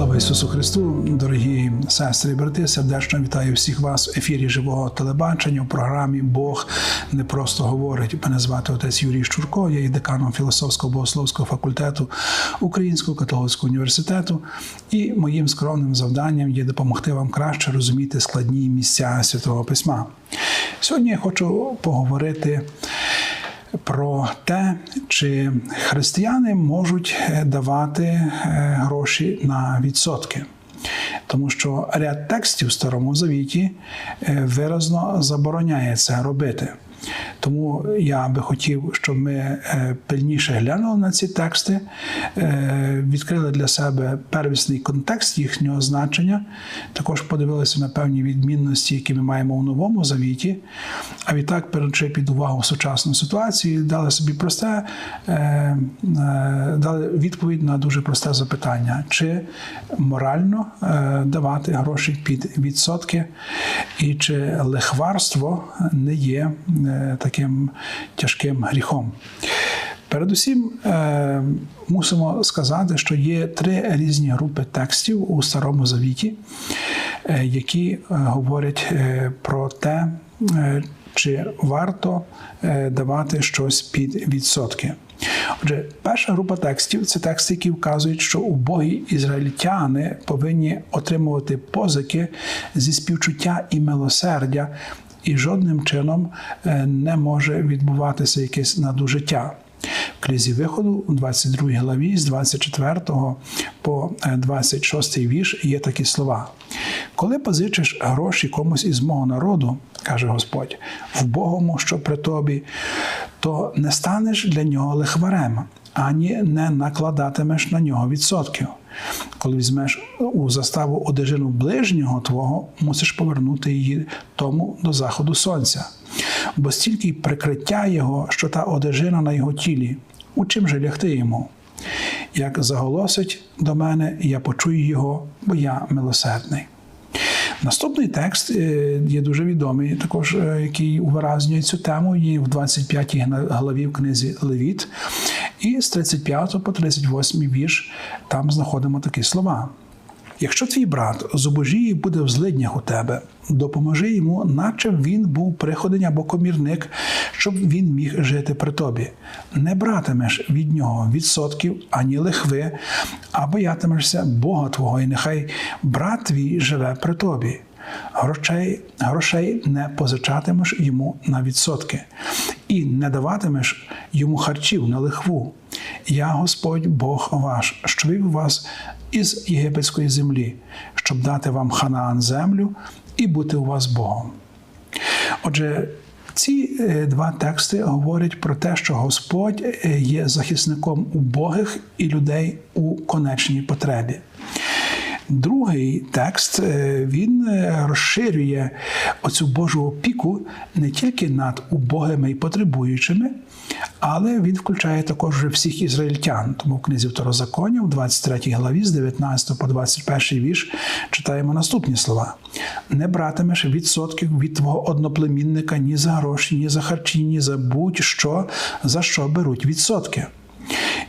Слава Ісусу Христу, дорогі сестри і брати, сердечно вітаю всіх вас в ефірі живого телебачення у програмі Бог не просто говорить. Мене звати отець Юрій Щурко, я є деканом філософського богословського факультету Українського католицького університету, і моїм скромним завданням є допомогти вам краще розуміти складні місця святого письма. Сьогодні я хочу поговорити про те, чи християни можуть е, давати е, гроші на відсотки. Тому що ряд текстів в Старому Завіті е, виразно забороняє це робити. Тому я би хотів, щоб ми е, пильніше глянули на ці тексти, е, відкрили для себе первісний контекст їхнього значення, також подивилися на певні відмінності, які ми маємо у новому завіті. А відтак, беручи під увагу сучасну ситуацію, дали собі просте, е, дали відповідь на дуже просте запитання: чи морально давати гроші під відсотки, і чи лихварство не є таким тяжким гріхом. Передусім, е, мусимо сказати, що є три різні групи текстів у Старому Завіті, е, які говорять про те, чи варто давати щось під відсотки. Отже, перша група текстів це тексти, які вказують, що убогі ізраїльтяни повинні отримувати позики зі співчуття і милосердя і жодним чином не може відбуватися якесь надужиття. В книзі виходу у 22 главі з 24 по 26 вірш є такі слова. Коли позичиш гроші комусь із мого народу, каже Господь, в Богому, що при тобі, то не станеш для нього лихварем, ані не накладатимеш на нього відсотків. Коли візьмеш у заставу одежину ближнього твого, мусиш повернути її тому до заходу сонця. Бо стільки прикриття його, що та одежина на його тілі, у чим же лягти йому? Як заголосить до мене, я почую його, бо я милосердний. Наступний текст є дуже відомий, також який увиразнює цю тему, є в 25 главі в книзі Левіт. І з 35 по 38 вірш там знаходимо такі слова. Якщо твій брат зубожіє буде в злиднях у тебе, допоможи йому, наче він був приходень або комірник, щоб він міг жити при тобі. Не братимеш від нього відсотків ані лихви, а боятимешся Бога Твого, і нехай брат твій живе при тобі. Грошей грошей не позичатимеш йому на відсотки, і не даватимеш йому харчів на лихву. Я Господь Бог ваш, що вивів вас із єгипетської землі, щоб дати вам ханаан землю і бути у вас Богом. Отже, ці два тексти говорять про те, що Господь є захисником убогих і людей у конечній потребі. Другий текст він розширює оцю Божу опіку не тільки над убогими і потребуючими, але він включає також всіх ізраїльтян. Тому в книзі Второзаконів, 23 главі, з 19 по 21 вірш, читаємо наступні слова: не братимеш відсотків від твого одноплемінника ні за гроші, ні за харчі, ні за будь-що, за що беруть відсотки.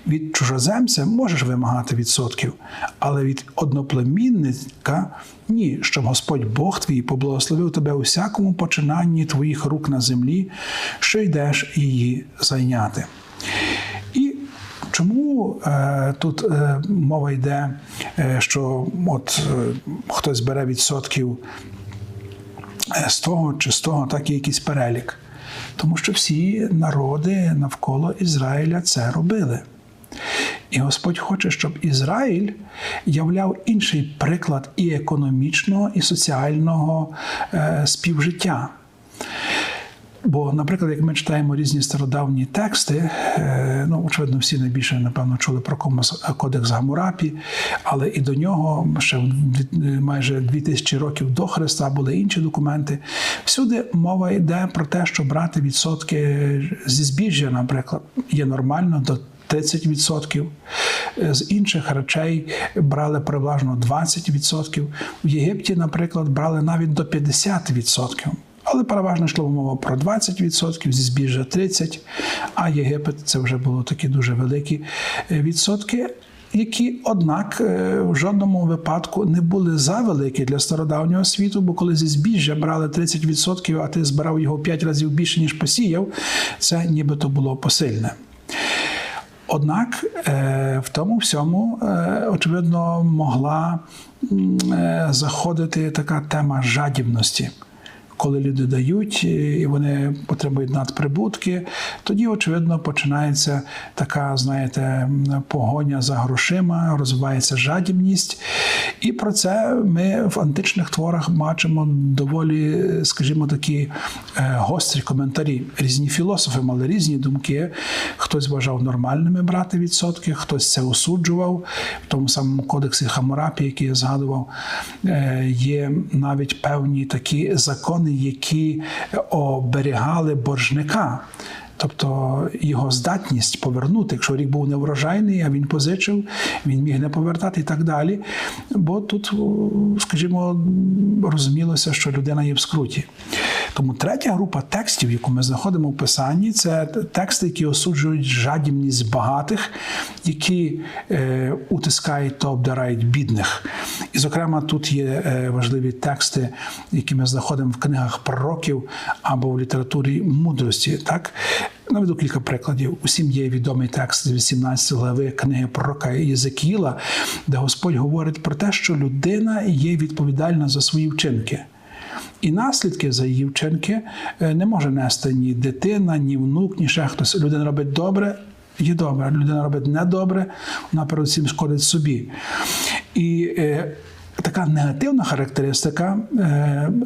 Від чужоземця можеш вимагати відсотків, але від одноплемінника ні, щоб Господь Бог твій поблагословив тебе у всякому починанні твоїх рук на землі, що йдеш її зайняти. І Чому е, тут е, мова йде, е, що от е, хтось бере відсотків з того чи з того, так і якийсь перелік? Тому що всі народи навколо Ізраїля це робили. І Господь хоче, щоб Ізраїль являв інший приклад і економічного, і соціального е, співжиття. Бо, наприклад, як ми читаємо різні стародавні тексти, е, ну, очевидно, всі найбільше, напевно, чули про Кодекс Гамурапі, але і до нього ще майже 2000 років до Христа були інші документи. Всюди мова йде про те, що брати відсотки зі збіжжя, наприклад, є нормально до 30%. З інших речей брали переважно 20%. В Єгипті, наприклад, брали навіть до 50%. Але переважно йшло мова про 20%, зі збіжжя 30%, а Єгипет це вже було такі дуже великі відсотки. які, однак, е, в жодному випадку не були завеликі для стародавнього світу, бо коли зі збіжжя брали 30%, а ти збирав його 5 разів більше, ніж посіяв, це нібито було посильне. Однак е, в тому всьому, е, очевидно, могла е, заходити така тема жадібності. Коли люди дають е, і вони потребують надприбутки, тоді, очевидно, починається така, знаєте, погоня за грошима, розвивається жадібність. І про це ми в античних творах бачимо доволі, скажімо, такі е, гострі коментарі. Різні філософи мали різні думки. Хтось вважав нормальними брати відсотки, хтось це осуджував. В тому самому кодексі Хамурапі, який я згадував, е, є навіть певні такі закони, які оберігали боржника. Тобто його здатність повернути, якщо рік був неврожайний, а він позичив, він міг не повертати і так далі. Бо тут, скажімо, розумілося, що людина є в скруті. Тому третя група текстів, яку ми знаходимо в Писанні, це тексти, які осуджують жадібність багатих, які е, утискають та обдирають бідних. І, зокрема, тут є е, важливі тексти, які ми знаходимо в книгах пророків або в літературі мудрості. Так? Наведу кілька прикладів. Усім є відомий текст з 18 глави книги пророка Єзекіла, де Господь говорить про те, що людина є відповідальна за свої вчинки. І наслідки за її вчинки е, не може нести ні дитина, ні внук, ні ще хтось. Людина робить добре, є добре. Людина робить недобре, вона передусім шкодить собі. І е, така негативна характеристика е,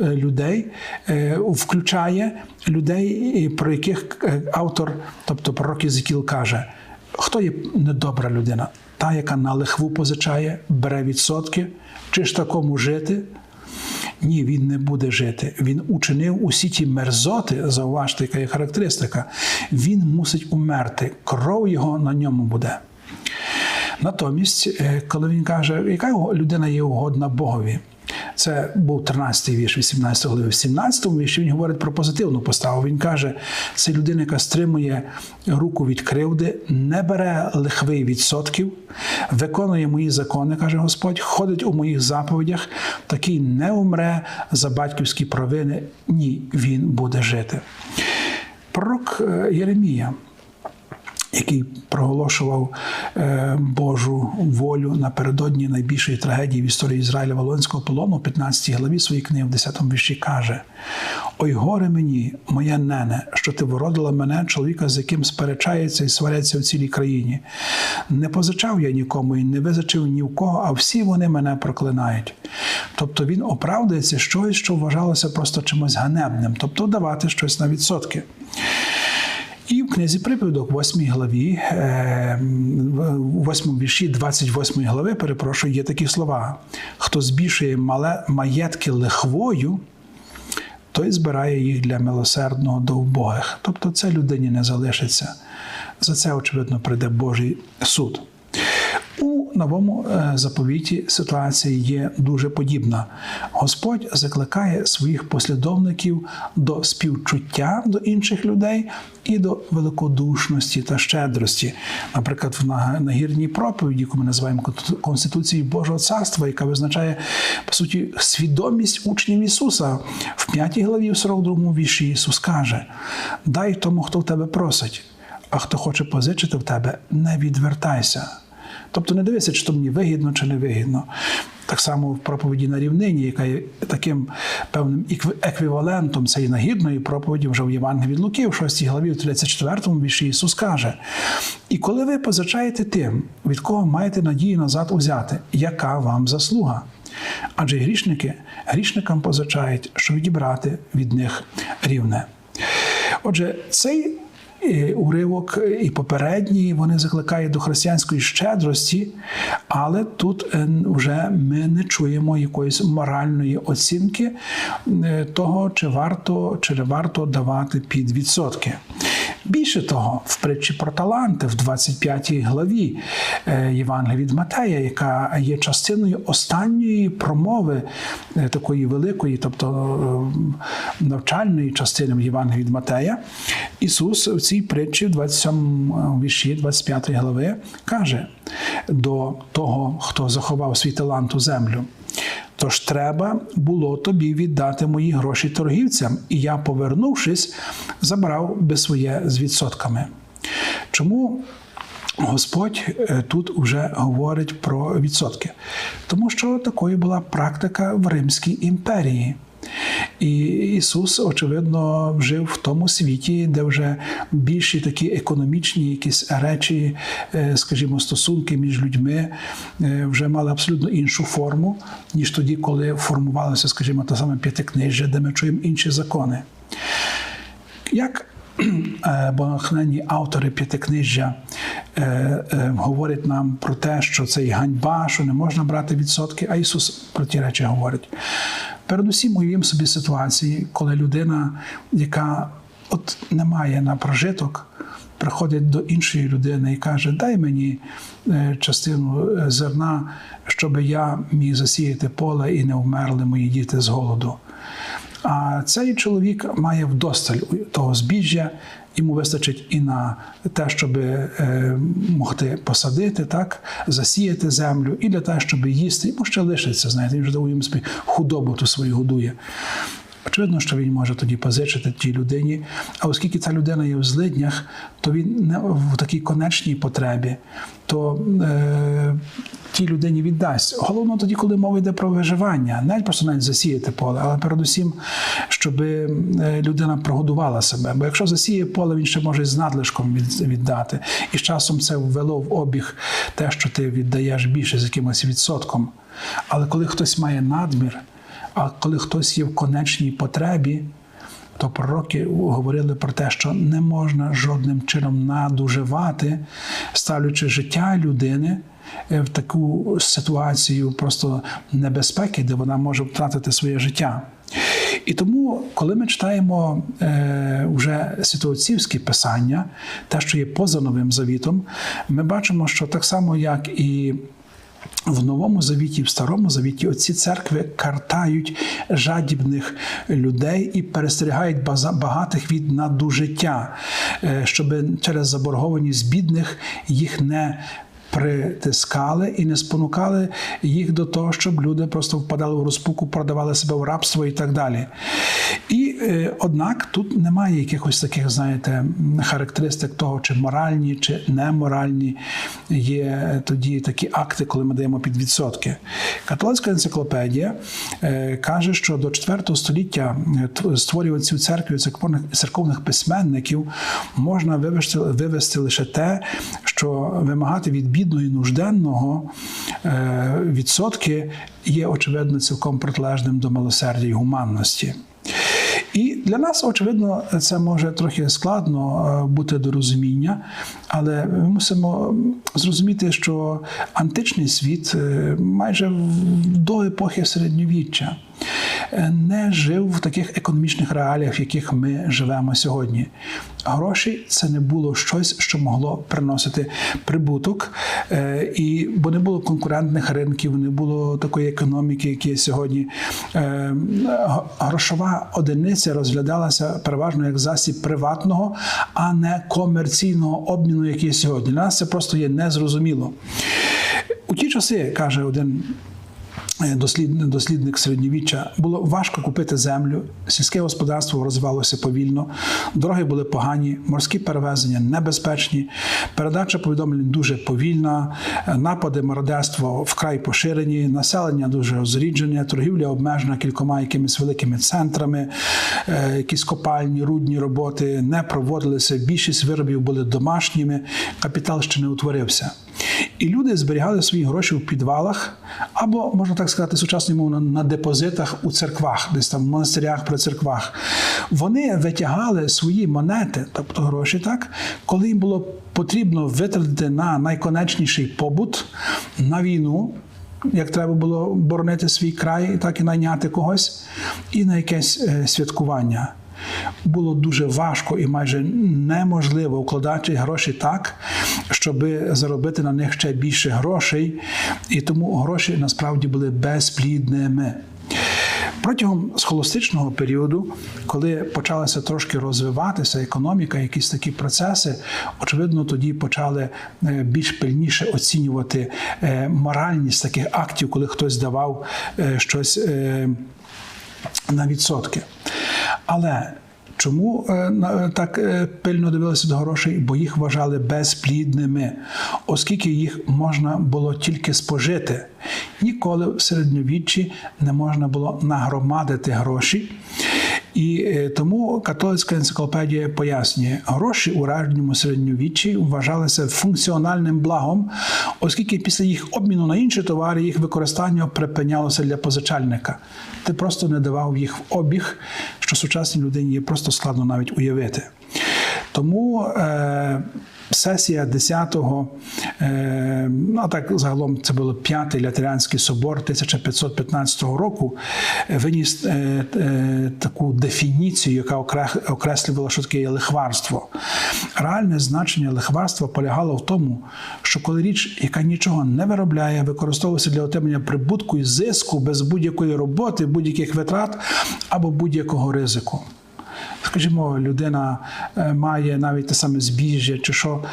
е, людей е, включає людей, про яких е, автор, тобто пророк Єзекіл каже, хто є недобра людина? Та, яка на лихву позичає, бере відсотки, чи ж такому жити? Ні, він не буде жити. Він учинив усі ті мерзоти, зауважте, яка є характеристика. Він мусить умерти. Кров його на ньому буде. Натомість, е, коли він каже, яка людина є угодна Богові, це був 13-й вірш, 18 глави. В 17-му вірші він говорить про позитивну поставу. Він каже: це людина, яка стримує руку від кривди, не бере лихви відсотків, виконує мої закони, каже Господь, ходить у моїх заповідях, такий не умре за батьківські провини. Ні, він буде жити. Пророк е, Єремія який проголошував е, Божу волю напередодні найбільшої трагедії в історії Ізраїля Волонського полону, у 15 главі своєї книги, в 10 вірші каже: Ой, горе мені, моя нене, що ти вородила мене, чоловіка, з яким сперечається і сваряться в цілій країні. Не позичав я нікому і не визичив ні в кого, а всі вони мене проклинають. Тобто він оправдується щось, що вважалося просто чимось ганебним, тобто давати щось на відсотки. І в книзі приповідок, 8 главі, е, у 8 вірші 28 глави, перепрошую, є такі слова: хто збільшує мале маєтки лихвою, той збирає їх для милосердного до убогих. Тобто це людині не залишиться. За це, очевидно, прийде Божий суд. Новому е, заповіті ситуація є дуже подібна. Господь закликає своїх послідовників до співчуття до інших людей і до великодушності та щедрості. Наприклад, в нагірній проповіді, яку ми називаємо Конституцією Божого царства, яка визначає по суті свідомість учнів Ісуса в 5 главі, в 42 вірші Ісус каже: Дай тому, хто в тебе просить, а хто хоче позичити в тебе, не відвертайся. Тобто не дивися, чи то мені вигідно, чи не вигідно. Так само в проповіді на рівнині, яка є таким певним еквівалентом цієї нагідної проповіді вже в Євангелії від Луки, в 6 главі, в 34 вірші Ісус каже: І коли ви позичаєте тим, від кого маєте надію назад узяти, яка вам заслуга? Адже грішники грішникам позичають, що відібрати від них рівне. Отже, цей уривок і попередній вони закликають до християнської щедрості, але тут е, вже ми не чуємо якоїсь моральної оцінки е, того, чи варто чи не варто давати під відсотки. Більше того, в притчі про таланти в 25 главі е, Євангелія від Матея, яка є частиною останньої промови е, такої великої, тобто е, навчальної частини Євангелія від Матея, Ісус в цій притчі в 27 вірші 25 глави каже до того, хто заховав свій талант у землю. Тож треба було тобі віддати мої гроші торгівцям, і я, повернувшись, забрав би своє з відсотками. Чому Господь е, тут вже говорить про відсотки? Тому що такою була практика в Римській імперії. І Ісус, очевидно, жив в тому світі, де вже більші такі економічні якісь речі, е, скажімо, стосунки між людьми е, вже мали абсолютно іншу форму, ніж тоді, коли формувалося, скажімо, те саме п'ятикнижжя, де ми чуємо інші закони. Як е, богохненні автори п'ятикнижжя говорять нам про те, що це і ганьба, що не можна брати відсотки, а Ісус про ті речі говорить. Передусім, уявімо собі ситуації, коли людина, яка от не має на прожиток, приходить до іншої людини і каже: Дай мені е, частину е, зерна, щоб я міг засіяти поле і не вмерли мої діти з голоду. А цей чоловік має вдосталь того збіжжя, йому вистачить і на те, щоб е, могти посадити, так, засіяти землю, і для того, щоб їсти. Йому ще лишиться, знаєте, він вже уявимо собі худобу ту свою годує. Очевидно, що він може тоді позичити тій людині. А оскільки ця людина є в злиднях, то він не в такій конечній потребі, то е, тій людині віддасть. Головно тоді, коли мова йде про виживання, навіть просто навіть засіяти поле, але передусім, щоб е, людина прогодувала себе. Бо якщо засіє поле, він ще може з надлишком віддати. І з часом це ввело в обіг те, що ти віддаєш більше з якимось відсотком. Але коли хтось має надмір, а коли хтось є в конечній потребі, то пророки говорили про те, що не можна жодним чином надуживати, ставлячи життя людини в таку ситуацію просто небезпеки, де вона може втратити своє життя. І тому, коли ми читаємо е, вже святоотцівські писання, те, що є поза новим завітом, ми бачимо, що так само, як і в Новому Завіті, в Старому Завіті, оці церкви картають жадібних людей і перестерігають багатих від надужиття, е, щоб через заборгованість бідних їх не притискали і не спонукали їх до того, щоб люди просто впадали в розпуку, продавали себе в рабство і так далі. І е, однак тут немає якихось таких, знаєте, характеристик того, чи моральні, чи неморальні є тоді такі акти, коли ми даємо під відсотки. Католицька енциклопедія е, каже, що до 4 століття е, створювачів церкви церковних, письменників можна вивести, вивести лише те, що вимагати від бідного і нужденного е, відсотки є очевидно цілком протилежним до милосердя і гуманності. І для нас, очевидно, це може трохи складно е, бути до розуміння, але ми мусимо зрозуміти, що античний світ е, майже до епохи середньовіччя не жив в таких економічних реаліях, в яких ми живемо сьогодні. Гроші це не було щось, що могло приносити прибуток, е, і бо не було конкурентних ринків, не було такої економіки, які є сьогодні. Е, грошова одиниця розглядалася переважно як засіб приватного, а не комерційного обміну, який є сьогодні. Для нас це просто є незрозуміло. У ті часи каже один. Е, дослідник, дослідник середньовіччя було важко купити землю, сільське господарство розвивалося повільно, дороги були погані, морські перевезення небезпечні, передача повідомлень дуже повільна, е, напади, мародерство вкрай поширені, населення дуже розріджене, торгівля обмежена кількома якимись великими центрами, е, якісь копальні, рудні роботи не проводилися. Більшість виробів були домашніми, капітал ще не утворився. І люди зберігали свої гроші в підвалах, або, можна так сказати, сучасною мовою, на депозитах у церквах, десь там в монастирях при церквах. Вони витягали свої монети, тобто гроші, так, коли їм було потрібно витратити на найконечніший побут, на війну. Як треба було боронити свій край, так і найняти когось, і на якесь е, святкування. Було дуже важко і майже неможливо вкладати гроші так, щоб заробити на них ще більше грошей, і тому гроші насправді були безплідними. Протягом схоластичного періоду, коли почалася трошки розвиватися економіка, якісь такі процеси, очевидно, тоді почали е, більш пильніше оцінювати е, моральність таких актів, коли хтось давав е, щось на відсотки. Але Чому е, на- так е, пильно дивилися до грошей? Бо їх вважали безплідними, оскільки їх можна було тільки спожити. Ніколи в середньовіччі не можна було нагромадити гроші. І е, тому католицька енциклопедія пояснює, гроші у ранньому середньовіччі вважалися функціональним благом, оскільки після їх обміну на інші товари їх використання припинялося для позичальника. Ти просто не давав їх в обіг, що сучасній людині є просто складно навіть уявити. Тому е, сесія 10-го, е, ну а так загалом це було п'ятий Латеранський собор 1515 року, е, виніс е, е, таку дефініцію, яка окреслювала, що таке є лихварство. Реальне значення лихварства полягало в тому, що коли річ, яка нічого не виробляє, використовується для отримання прибутку і зиску без будь-якої роботи, будь-яких витрат або будь-якого ризику. Скажімо, людина е, має навіть те саме збіжжя чи що,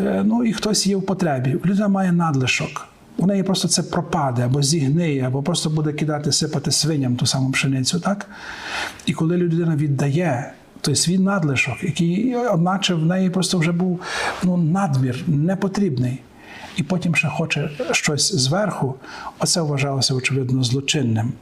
е, ну і хтось є в потребі. Людина має надлишок. У неї просто це пропаде або зігниє, або просто буде кидати, сипати свиням ту саму пшеницю. Так? І коли людина віддає той свій надлишок, який, одначе, в неї просто вже був ну, надмір, непотрібний і потім ще хоче щось зверху, оце вважалося очевидно злочинним.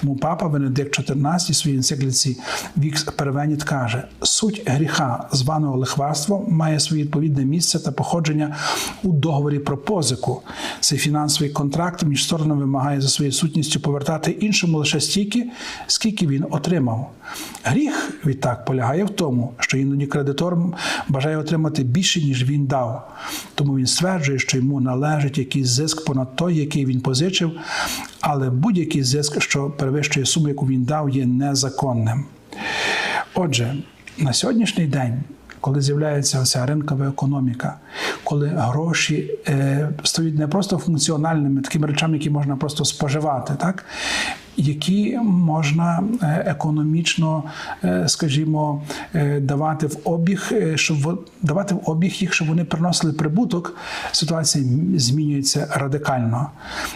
Тому папа Венедикт XIV в своїй енцикліці Вікс Перевеніт каже: суть гріха, званого лихварство, має своє відповідне місце та походження у договорі про позику. Цей фінансовий контракт між сторонами вимагає за своєю сутністю повертати іншому лише стільки, скільки він отримав. Гріх відтак полягає в тому, що іноді кредитор бажає отримати більше, ніж він дав. Тому він стверджує, що йому належить якийсь зиск понад той, який він позичив, але будь-який зиск, що перевищує суму, яку він дав, є незаконним. Отже, на сьогоднішній день. Коли з'являється ця ринкова економіка, коли гроші е, стають не просто функціональними, такими речами, які можна просто споживати, так? Які можна е, економічно, е, скажімо, е, давати в обіг, щоб давати в обіг їх, щоб вони приносили прибуток, ситуація змінюється радикально.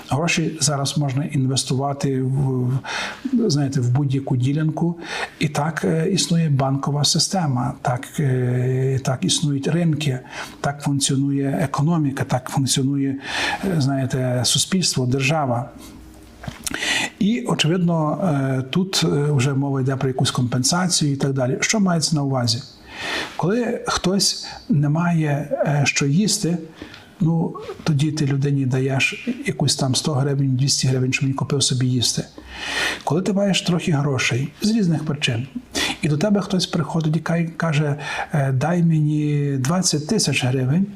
Гроші зараз можна інвестувати в, знаєте, в будь-яку ділянку, і так існує банкова система, так, так існують ринки, так функціонує економіка, так функціонує, знаєте, суспільство, держава. І, очевидно, е, тут е, вже мова йде про якусь компенсацію і так далі. Що мається на увазі? Коли хтось не має е, що їсти, ну тоді ти людині даєш якусь там 100 гривень, 200 гривень, щоб він купив собі їсти. Коли ти маєш трохи грошей з різних причин, і до тебе хтось приходить і каже: дай мені 20 тисяч гривень,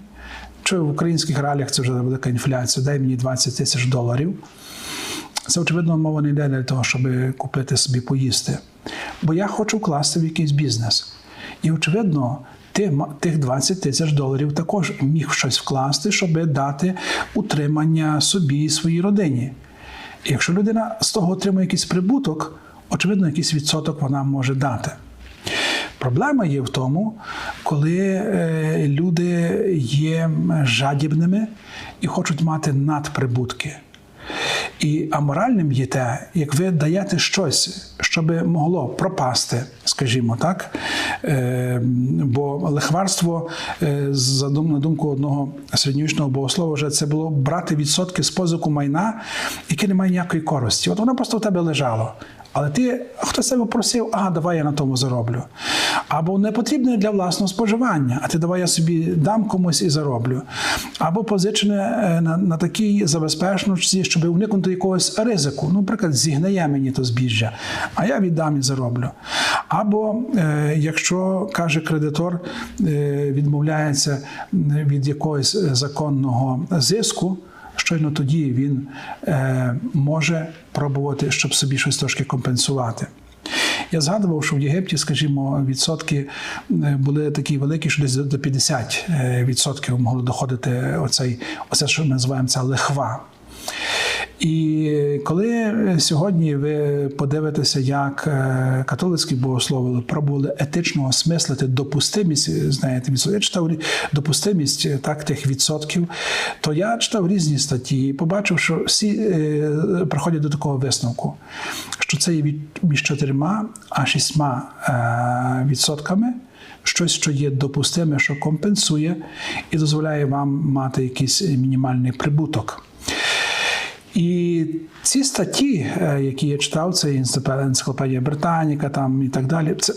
чи в українських реаліях це вже велика інфляція, дай мені 20 тисяч доларів. Це, очевидно, мова не йде для того, щоб купити собі поїсти. Бо я хочу вкласти в якийсь бізнес. І, очевидно, ти тих 20 тисяч доларів також міг щось вкласти, щоб дати утримання собі і своїй родині. І якщо людина з того отримує якийсь прибуток, очевидно, якийсь відсоток вона може дати. Проблема є в тому, коли е, люди є жадібними і хочуть мати надприбутки. І аморальним є те, як ви даєте щось, що би могло пропасти, скажімо так. Е, бо лихварство, е, на думку одного середньовічного богослова, вже це було брати відсотки з позику майна, яке не має ніякої користі. От воно просто в тебе лежало. Але ти хтось тебе просив, ага, давай я на тому зароблю. Або не потрібне для власного споживання, а ти давай я собі дам комусь і зароблю. Або позичене е, на, на такій забезпеченості, щоб уникнути якогось ризику. Ну, наприклад, зігнає мені то збіжжя, а я віддам і зароблю. Або е, якщо каже кредитор, е, відмовляється від якогось законного зиску щойно тоді він е, може пробувати, щоб собі щось трошки компенсувати. Я згадував, що в Єгипті, скажімо, відсотки е, були такі великі, що десь до 50 е, відсотків могло доходити оцей, оце, що ми називаємо це лихва. І коли сьогодні ви подивитеся, як е, католицькі богослови пробували етично осмислити допустимість, знаєте, я читав допустимість е, так тих відсотків, то я читав різні статті і побачив, що всі е, приходять до такого висновку, що це є від між чотирма а шістьма е, відсотками. Щось, що є допустиме, що компенсує і дозволяє вам мати якийсь мінімальний прибуток. І ці статті, е, які я читав, це енциклопедія Британіка там і так далі. Це,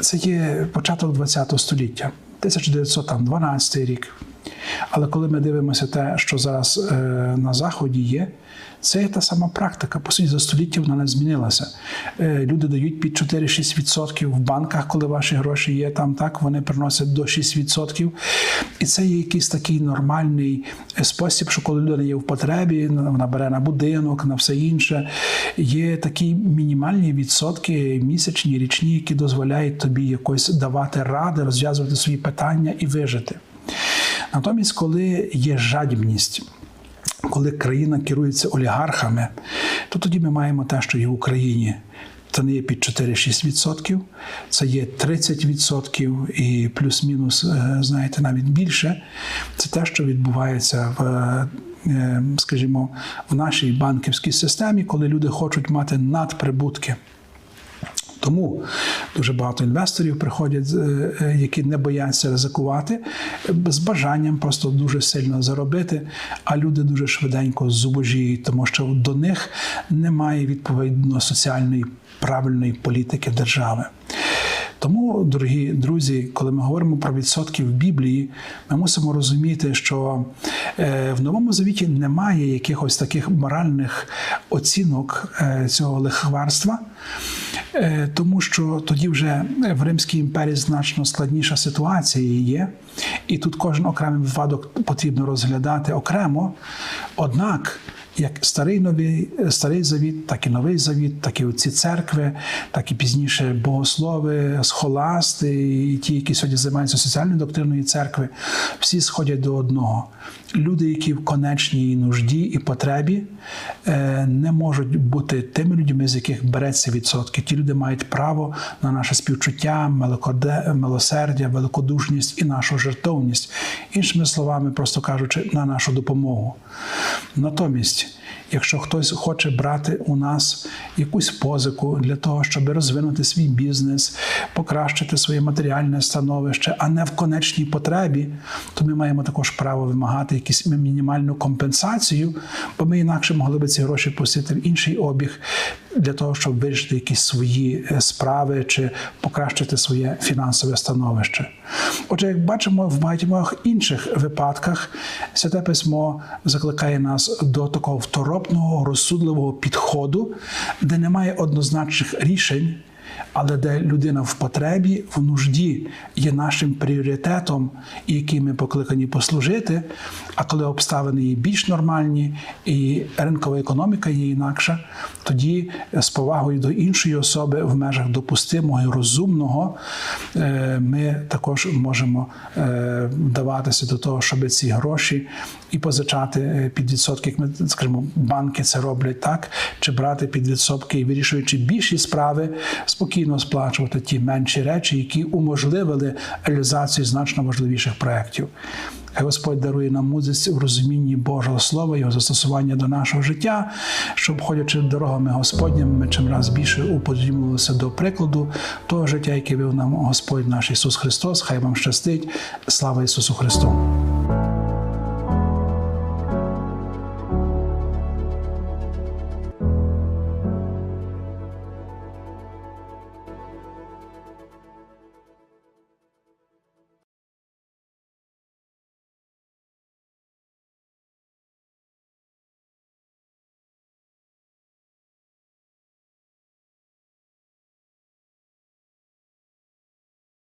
це є початок ХХ століття, 1912 рік. Але коли ми дивимося те, що зараз е, на Заході є, це є та сама практика. По суті, за століття вона не змінилася. Е, люди дають під 4-6% в банках, коли ваші гроші є там, так вони приносять до 6%. І це є якийсь такий нормальний е, спосіб, що коли людина є в потребі, вона бере на будинок, на все інше. Є такі мінімальні відсотки, місячні, річні, які дозволяють тобі якось давати ради, розв'язувати свої питання і вижити. Натомість, коли є жадібність, коли країна керується олігархами, то тоді ми маємо те, що є в Україні. Це не є під 4-6%, це є 30% і плюс-мінус, е, знаєте, навіть більше. Це те, що відбувається в, е, скажімо, в нашій банківській системі, коли люди хочуть мати надприбутки. Тому дуже багато інвесторів приходять, е, які не бояться ризикувати з бажанням просто дуже сильно заробити. А люди дуже швиденько зубожіють, тому що до них немає відповідно соціальної правильної політики держави. Тому, дорогі друзі, коли ми говоримо про відсотки в Біблії, ми мусимо розуміти, що е, в новому завіті немає якихось таких моральних оцінок е, цього лихварства, е, тому що тоді вже в Римській імперії значно складніша ситуація є, і тут кожен окремий випадок потрібно розглядати окремо. Однак як старий новий старий завіт, так і новий завіт, так і ці церкви, так і пізніше богослови, схоласти, і ті, які сьогодні займаються соціальною доктриною церкви, всі сходять до одного. Люди, які в конечній нужді і потребі, е, не можуть бути тими людьми, з яких береться відсотки. Ті люди мають право на наше співчуття, милосердя, великодушність і нашу жертовність, іншими словами, просто кажучи, на нашу допомогу. Натомість, якщо хтось хоче брати у нас якусь позику для того, щоб розвинути свій бізнес, покращити своє матеріальне становище, а не в конечній потребі, то ми маємо також право вимагати якусь мінімальну компенсацію, бо ми інакше могли би ці гроші пустити в інший обіг для того, щоб вирішити якісь свої е, справи чи покращити своє фінансове становище. Отже, як бачимо, в багатьох інших випадках святе письмо закликає нас до такого второпного розсудливого підходу, де немає однозначних рішень. Але де людина в потребі, в нужді є нашим пріоритетом, і яким ми покликані послужити. А коли обставини є більш нормальні і ринкова економіка є інакша, тоді з повагою до іншої особи в межах допустимого і розумного е, ми також можемо е, вдаватися до того, щоб ці гроші і позичати е, під відсотки, як ми скажімо, банки це роблять так, чи брати під відсотки вирішуючи більші справи, спокійно сплачувати ті менші речі, які уможливили реалізацію значно важливіших проєктів. Хай Господь дарує нам мудрість в розумінні Божого Слова, його застосування до нашого життя, щоб, ходячи дорогами Господніми, ми чим раз більше уподібнилися до прикладу того життя, яке вив нам Господь наш Ісус Христос. Хай вам щастить. Слава Ісусу Христу!